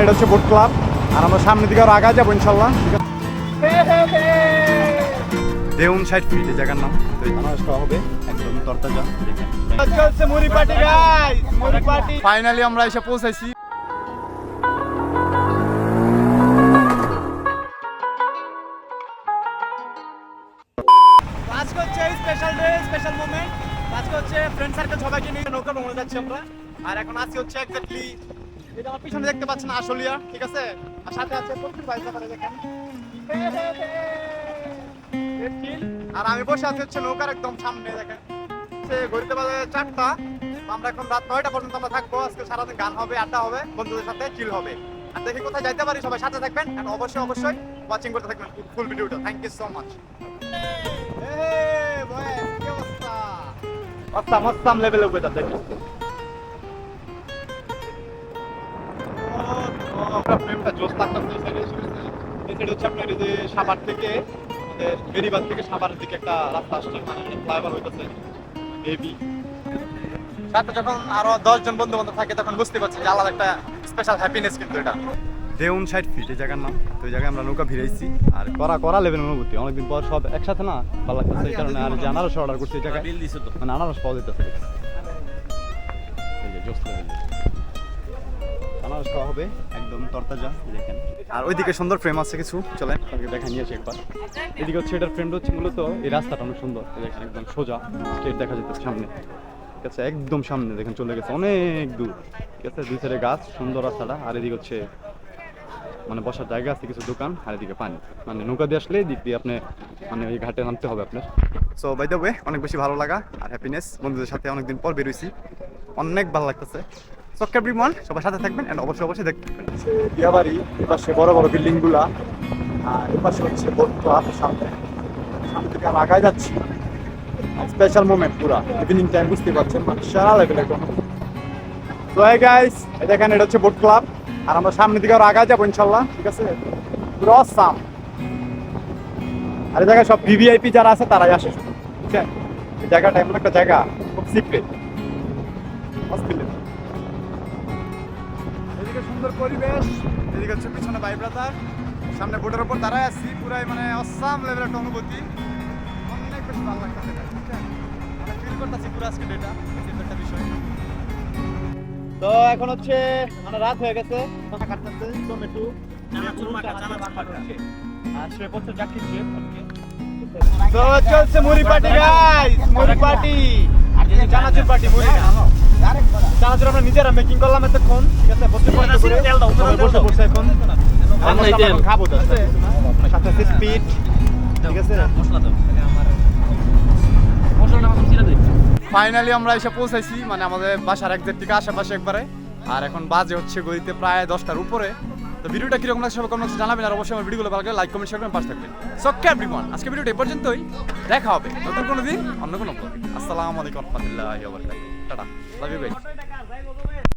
এটা হচ্ছে boat club আর আমরা সামনের দিকে আরও আগা যাব ইনশাল্লাহ। দেউন সাইড ফিট জায়গার নাম। তো আনারস হবে একদম তরতাজা। চলছে মুড়ি পার্টি গাইস মুড়ি পার্টি ফাইনালি আমরা এসে পৌঁছাইছি। আজকে হচ্ছে স্পেশাল ডে স্পেশাল মোমেন্ট আজকে হচ্ছে ফ্রেন্ড সার্কেল সবাইকে নিয়ে নৌকা ভ্রমণে যাচ্ছি আমরা। আর এখন আজকে হচ্ছে এক্স্যাক্টলি এটা পিছনে দেখতে পাচ্ছেন আশুলিয়া, ঠিক আছে? আর সাথে আছে প্রচুর ভাই সাফারে দেখেন। আর আমি বসে আছি হচ্ছে নৌকার একদম সামনে, দেখেন। সে ঘড়িতে বাজে চারটা আমরা এখন রাত নয়টা পর্যন্ত আমরা থাকব। আজকে সারাদিন গান হবে, আড্ডা হবে, বন্ধুদের সাথে চিল হবে। আর দেখি কোথায় যাইতে পারি, সবাই সাথে থাকবেন। and অবশ্যই অবশ্যই ওয়াচিং করতে থাকবেন ফুল ভিডিওটা থ্যাংক ইউ সো মাচ অস্তাম অস্তাম লেভেলে উপরে যাচ্ছে। ফ্রেমটা জোস লাগতেছে এই সাইডে এই হচ্ছে আপনার যে সাভার থেকে আমাদের বেরিবাদ থেকে সাভারের দিকে একটা রাস্তা আসছে মানে ফ্লাইওভার হইতেছে বেবি সাথে যখন আরও দশ জন বন্ধু বান্ধব থাকে তখন বুঝতে পারছি যে আলাদা একটা স্পেশাল হ্যাপিনেস কিন্তু এটা দেউন সাইড ফিট এই জায়গার নাম তো এই জায়গায় আমরা নৌকা ভিড়াইছি আর করা করা লেভেল অনুভূতি অনেকদিন পর সব একসাথে না ভালো লাগতেছে এই কারণে আর যে আনারস অর্ডার করছি এই জায়গায় মানে আনারস পাওয়া যেতেছে এই যে জোস লেভেল আনারস খাওয়া হবে। একদম তরতাজা দেখেন। আর ওইদিকে সুন্দর ফ্রেম আছে কিছু, চলেন। আপনাকে দেখা নিয়েছি একবার। এদিকে হচ্ছে এটার ফ্রেমটা হচ্ছে মূলত এই রাস্তাটা অনেক সুন্দর। দেখেন, একদম সোজা স্ট্রেট দেখা যেতেছে সামনে। ঠিক আছে, একদম সামনে, দেখেন, চলে গেছে, অনেক দূর। ঠিক আছে, দুই সাইডে গাছ, সুন্দর রাস্তাটা। আর এদিকে হচ্ছে মানে বসার জায়গা আছে, কিছু দোকান, আর এদিকে পানি। মানে নৌকা দিয়ে আসলে দিক দিয়ে আপনি মানে ওই ঘাটে নামতে হবে আপনার। সো বাই দ্য ওয়ে অনেক বেশি ভালো লাগা আর হ্যাপিনেস বন্ধুদের সাথে অনেকদিন পর বেরোইছি অনেক ভালো লাগতেছে। সক্কা বিমন সবার সাথে থাকবেন এন্ড অবশ্যই অবশ্যই দেখতে থাকবেন। বিয়াবাড়ি এপাশে বড় বড় বিল্ডিংগুলা আর এপাশে হচ্ছে বোট ক্লাব সামনে। সামনে থেকে আমরা আগায় যাচ্ছি। স্পেশাল মোমেন্ট পুরা ইভিনিং টাইম বুঝতে পারছেন মানে সারা লেভেলের কোনো তো এই গাইস দেখেন, এটা হচ্ছে বোট ক্লাব আর আমরা সামনের দিকে আরও আগায় যাব ইনশাল্লাহ ঠিক আছে? পুরো সাম আর এই জায়গায় সব ভিভিআইপি যারা আছে, তারাই আসে শুধু, বুঝছেন? এই জায়গাটা এমন একটা জায়গা, খুব সিক্রেট এদিকে সুন্দর পরিবেশ। এদিকে হচ্ছে পিছনে ভাই ব্রাদার। সামনে বোটের উপর দাঁড়ায় আছি। পুরাই মানে অসাম লেভেল একটা অনুভূতি। অনেক বেশি ভালো লাগতেছে? মানে ফিল করতেছি পুরো আজকে এটা একটা বিষয়। তো এখন হচ্ছে মানে রাত হয়ে গেছে। কথা কাটতেছে টমেটো। সে করছে চাকরি তো চলছে মুড়ি পার্টি গাইস মুড়ি পার্টি! আর যদি চানাচুর পার্টি মুড়ি না। চানাচুর আমরা নিজেরা মেকিং করলাম এতক্ষণ। ঠিক আছে? বসে বসে করে বসে বসে এখন। খাব তো। সাথে আছে স্পিড ঠিক আছে? ফাইনালি আমরা এসে পৌঁছাইছি মানে আমাদের বাসার একদের থেকে আশেপাশে একবারে। আর এখন বাজে হচ্ছে গদিতে প্রায় দশটার উপরে। তো ভিডিওটা কীরকম লাগছে সবাই কমেন্টে জানাবেন আর অবশ্যই আমার ভিডিওগুলো ভালো লাগলে লাইক কমেন্ট শেয়ার করবেন পাশে থাকবেন। সো এভরিওয়ান আজকে ভিডিওটা এই পর্যন্তই। দেখা হবে নতুন কোনো দিন অন্য কোনো আসসালামু আলাইকুম রহমতুল্লাহি ടാ ലവ് യു ഗൈസ്